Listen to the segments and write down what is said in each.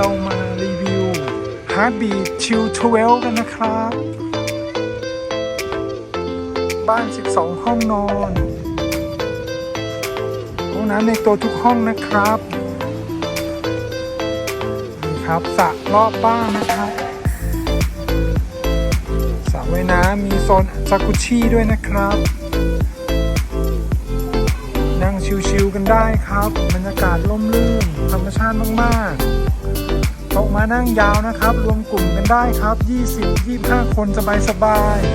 เรามารีวิว Heartbeat Chill 12 กันนะครับ บ้าน 12 ห้องนอนห้องน้ำในตัวทุกห้องนะครับนี่ครับสระรอบบ้านนะครับสระว่ายน้ำมีโซนจากุชิด้วยนะครับ นั่งชิวๆกันได้ครับ บรรยากาศร่มรื่นธรรมชาติมากๆ ต๊ะมานั่งยาวนะครับ รวมกลุ่มกันได้ครับ 20-25 คนสบายๆ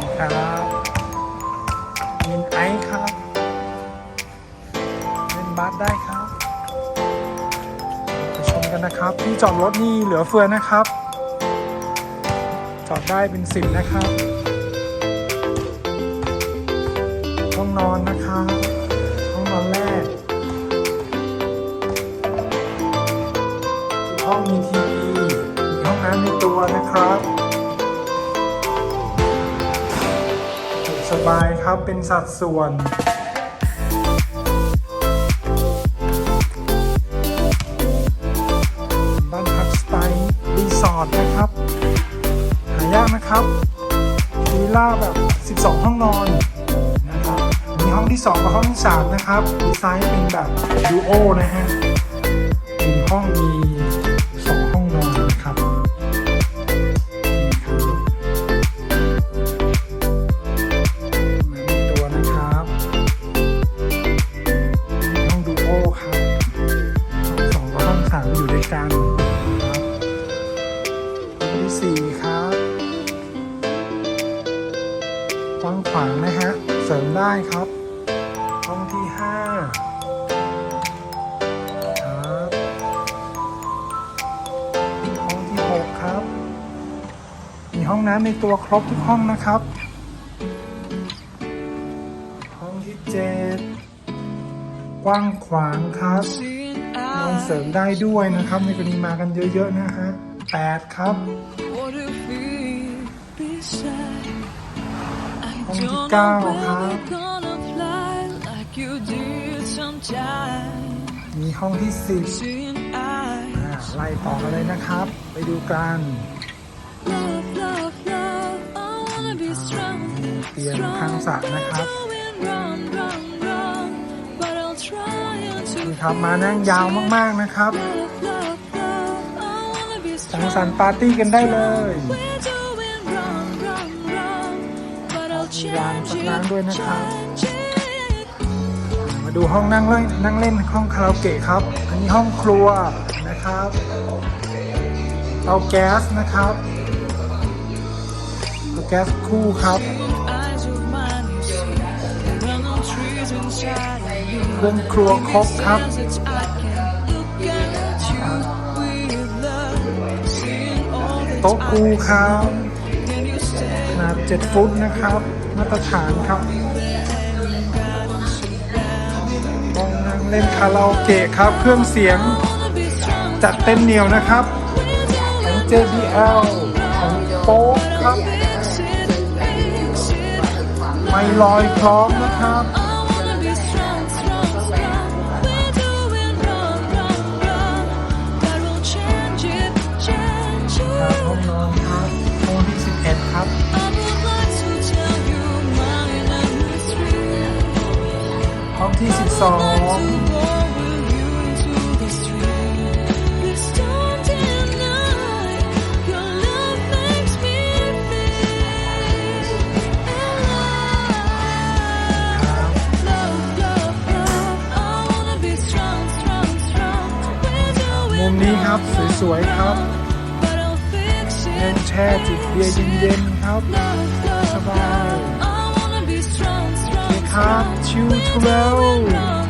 นี่ครับมินไอซ์ครับ เล่นบาสได้ครับไปชมกันนะครับ ที่จอดรถนี่เหลือเฟือนะครับ จอดได้เป็นสิบนะครับห้องนอนนะครับห้องนอนแรก องมีทีวีมีห้องน้ำในตัวนะครับสบายครับเป็นสัดส่วนบ้านพักสไตล์รีสอร์ทนะครับ หายากนะครับวิลล่าแบบ 12 ห้องนอนนะครับมีห้องที่ 2 กับห้องที่ 3 นะครับดีไซน์เป็นแบบดูโอนะฮะางขวางนะฮะ เสริมได้ครับ ห้องที่ห้าครับห้องที่หกครับ มีห้องน้ำในตัวครบทุกห้องนะครับ ห้องที่เจ็ดกว้างขวางครับนอนเสริมได้ด้วยนะครับในกรณีมากันเยอะๆนะฮะแปดครับ What if we be sad? องค์ที่เก้าครับมีห้องที่สิบไล่ต่อกันเลยนะครับ ไปดูกันเตียงข้างสระนะครับนี่ครับมานั่งยาวมากๆนะครับสังสรรค์ปาร์ตี้กันได้เลย ร้าน change สัก it, ร้านด้วยนะครับ มาดูห้องนั่งเล่นนั่งเล่นห้องคาราโอเกะครับ อันนี้ห้องครัวนะครับ เตาแก๊สนะครับเตาแก๊สคู่ครับเครื่องครัวครบครับโต๊ะครูครับ นาด 7 ฟุตนะครับ มาตรฐานครับห้องนั่งเล่นคาราโอเกะครับ เครื่องเสียงจัดเต็มเหนียวนะครับของ JBL ของโป๊กครับ ไม่ลอยคล้องนะครับ ม doing นี้ครับ wrong, สวยๆครับ but I'll fix เล่น it. แช่จิบเบียร์เย็นๆครับ Love, love, สบาย love. I wanna be strong, strong, ครับ strong. ชิว We're ทเวล doing wrong,